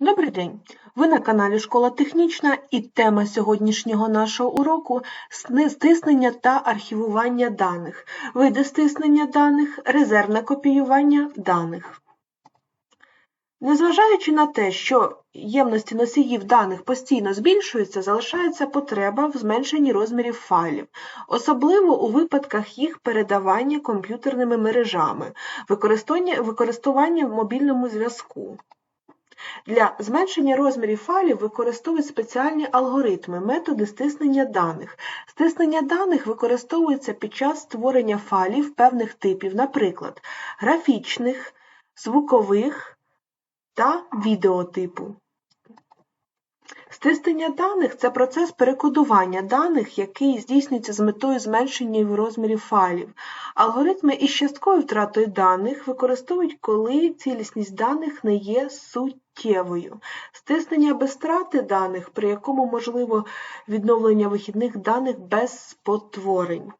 Добрий день! Ви на каналі Школа Технічна і тема сьогоднішнього нашого уроку стиснення та архівування даних, види стиснення даних, резервне копіювання даних. Незважаючи на те, що ємності носіїв даних постійно збільшуються, залишається потреба в зменшенні розмірів файлів, особливо у випадках їх передавання комп'ютерними мережами, використання, в мобільному зв'язку. Для зменшення розмірів файлів використовують спеціальні алгоритми, методи стиснення даних. Стиснення даних використовується під час створення файлів певних типів, наприклад, графічних, звукових та відеотипу. Стиснення даних це процес перекодування даних, який здійснюється з метою зменшення розмірів файлів. Алгоритми із частковою втратою даних використовують, коли цілісність даних не є суттєвою. Стиснення без втрати даних, при якому можливо відновлення вихідних даних без спотворень.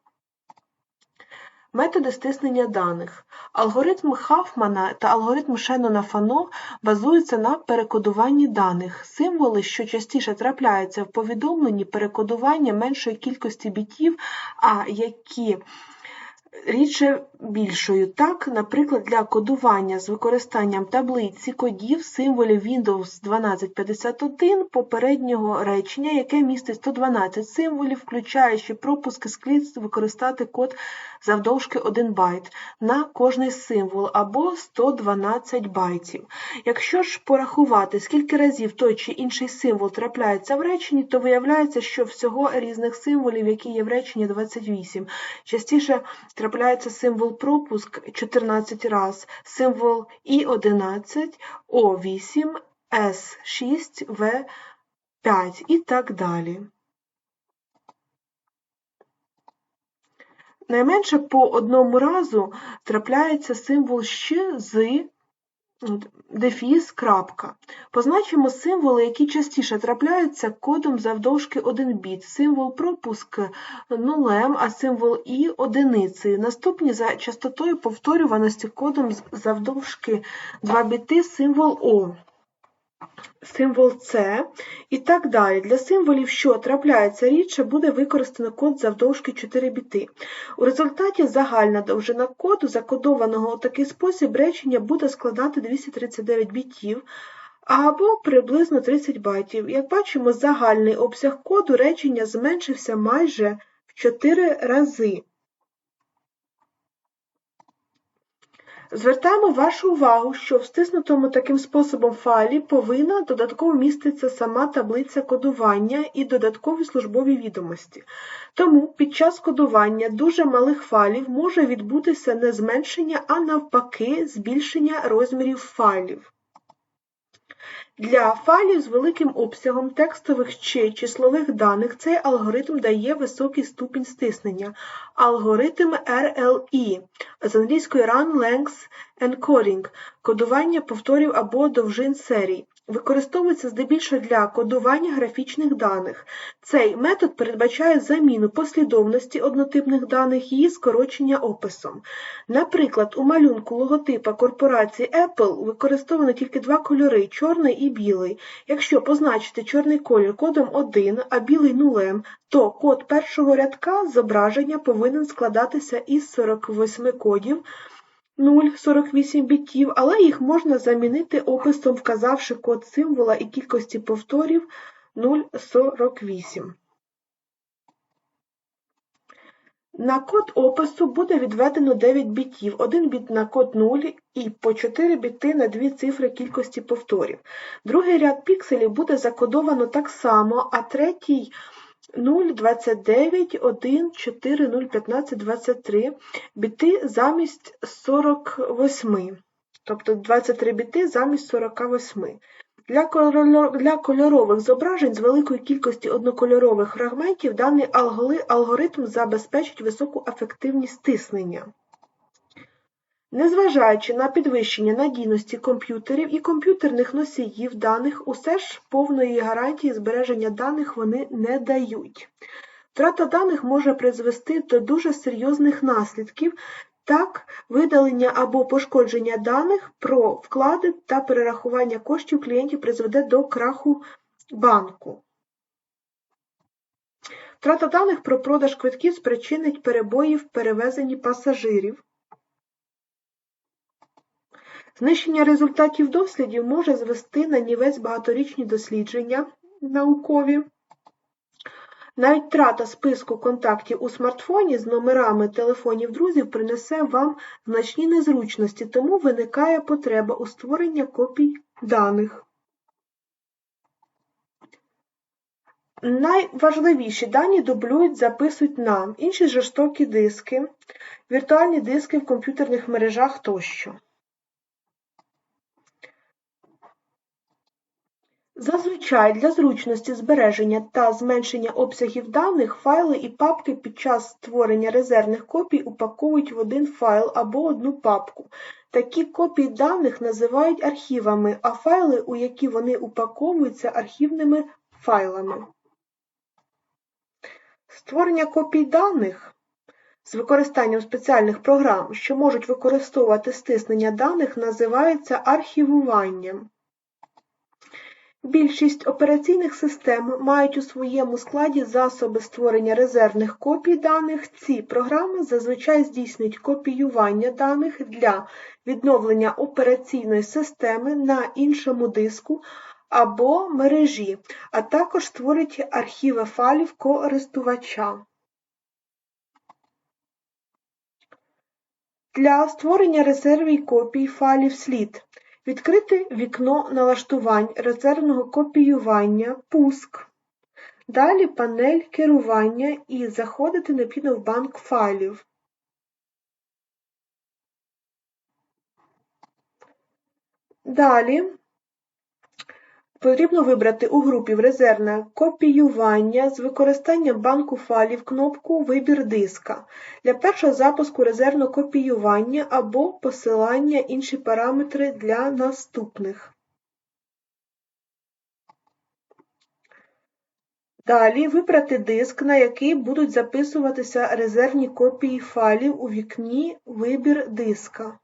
Методи стиснення даних. Алгоритм Хафмана та алгоритм Шеннона Фано базуються на перекодуванні даних. Символи, що частіше трапляються в повідомленні, перекодування меншої кількості бітів, а які рідше більшою. Так, наприклад, для кодування з використанням таблиці кодів символів Windows 1251 попереднього речення, яке містить 112 символів, включаючи пропуски слід використати код завдовжки 1 байт на кожний символ або 112 байтів. Якщо ж порахувати, скільки разів той чи інший символ трапляється в реченні, то виявляється, що всього різних символів, які є в реченні, 28. Частіше трапляється символ пропуск 14 раз, символ І11, О8, С6, В5 і так далі. Найменше по одному разу трапляється символ «щ», «з», дефіс, крапка. Позначимо символи, які частіше трапляються кодом завдовжки 1 біт. Символ пропуск нулем, а символ І одиницею. Наступні за частотою повторюваності кодом завдовжки 2 біти символ О. Символ С і так далі. Для символів, що трапляються рідше, буде використано код завдовжки 4 біти. У результаті загальна довжина коду, закодованого у такий спосіб, речення буде складати 239 бітів або приблизно 30 байтів. Як бачимо, загальний обсяг коду речення зменшився майже в 4 рази. Звертаємо вашу увагу, що в стиснутому таким способом файлі повинна додатково міститися сама таблиця кодування і додаткові службові відомості. Тому під час кодування дуже малих файлів може відбутися не зменшення, а навпаки, збільшення розмірів файлів. Для файлів з великим обсягом текстових чи числових даних цей алгоритм дає високий ступінь стиснення. Алгоритм RLE з англійської Run Length Encoding кодування повторів або довжин серій. Використовується здебільшого для кодування графічних даних. Цей метод передбачає заміну послідовності однотипних даних її скорочення описом. Наприклад, у малюнку логотипа корпорації Apple використовано тільки два кольори чорний і білий. Якщо позначити чорний колір кодом 1, а білий нулем, то код першого рядка зображення повинен складатися із 48 кодів. 0,48 бітів, але їх можна замінити описом, вказавши код символа і кількості повторів 0,48. На код опису буде відведено 9 бітів, 1 біт на код 0 і по 4 біти на дві цифри кількості повторів. Другий ряд пікселів буде закодовано так само, а третій 0, 29, 1, 4, 0, 15, 23 біти замість 48, тобто 23 біти замість 48. Для кольорових зображень з великої кількості однокольорових фрагментів даний алгоритм забезпечить високу ефективність стиснення. Незважаючи на підвищення надійності комп'ютерів і комп'ютерних носіїв даних, усе ж повної гарантії збереження даних вони не дають. Втрата даних може призвести до дуже серйозних наслідків, Так, видалення або пошкодження даних про вклади та перерахування коштів клієнтів призведе до краху банку. Втрата даних про продаж квитків спричинить перебої в перевезенні пасажирів. Знищення результатів дослідів може звести на нівець багаторічні дослідження наукові. Навіть втрата списку контактів у смартфоні з номерами телефонів друзів принесе вам значні незручності, тому виникає потреба у створенні копій даних. Найважливіші дані дублюють, записують нам, інші жорстокі диски, віртуальні диски в комп'ютерних мережах тощо. Зазвичай для зручності збереження та зменшення обсягів даних файли і папки під час створення резервних копій упаковують в один файл або одну папку. Такі копії даних називають архівами, а файли, у які вони упаковуються, архівними файлами. Створення копій даних з використанням спеціальних програм, що можуть використовувати стиснення даних, називається архівуванням. Більшість операційних систем мають у своєму складі засоби створення резервних копій даних. Ці програми зазвичай здійснюють копіювання даних для відновлення операційної системи на іншому диску або мережі, а також створюють архіви файлів користувача. Для створення резервів копій файлів слід Відкрити вікно налаштувань резервного копіювання Пуск. Далі панель керування і заходити необхідно в банк файлів. Далі Потрібно вибрати у групі в резервне копіювання з використанням банку файлів кнопку Вибір диска для першого запуску резервного копіювання або посилання інші параметри для наступних. Далі вибрати диск, на який будуть записуватися резервні копії файлів у вікні Вибір диска.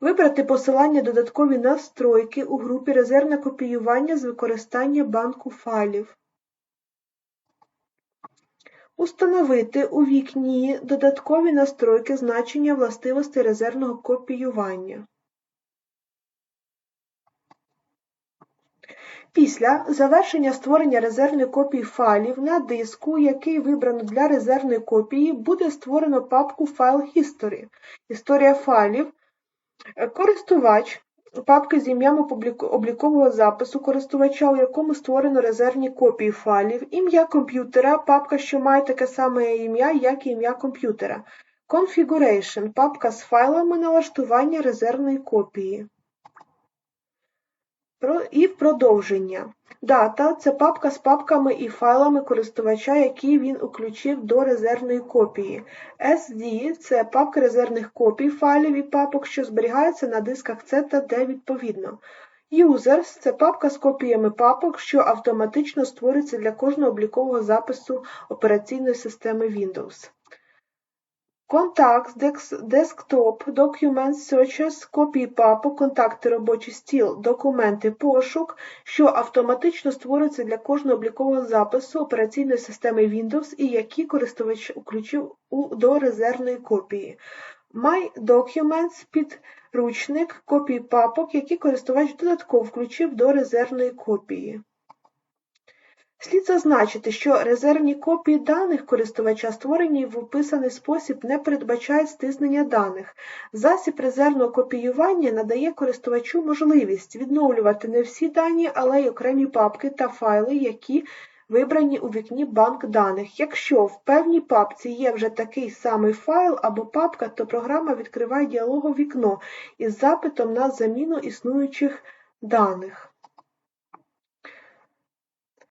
Вибрати посилання Додаткові настройки у групі Резервне копіювання з використання банку файлів. Установити у вікні Додаткові настройки значення властивостей резервного копіювання. Після завершення створення резервної копії файлів на диску, який вибрано для резервної копії, буде створено папку File History. Історія файлів Користувач папки з ім'ям облікового запису користувача, у якому створено резервні копії файлів, ім'я комп'ютера, папка, що має таке саме ім'я, як і ім'я комп'ютера. Configuration папка з файлами налаштування резервної копії. І в продовження. Дата це папка з папками і файлами користувача, які він включив до резервної копії. SD це папка резервних копій файлів і папок, що зберігаються на дисках C та D відповідно. Users це папка з копіями папок, що автоматично створюється для кожного облікового запису операційної системи Windows. Contacts, Desktop, Documents, Searches, копії папок, контакти робочий стіл, документи, пошук, що автоматично створюються для кожного облікового запису операційної системи Windows і які користувач включив до резервної копії. My Documents підручник копії папок, які користувач додатково включив до резервної копії. Слід зазначити, що резервні копії даних користувача, створені в описаний спосіб, не передбачають стиснення даних. Засіб резервного копіювання надає користувачу можливість відновлювати не всі дані, але й окремі папки та файли, які вибрані у вікні банк даних. Якщо в певній папці є вже такий самий файл або папка, то програма відкриває діалогове вікно із запитом на заміну існуючих даних.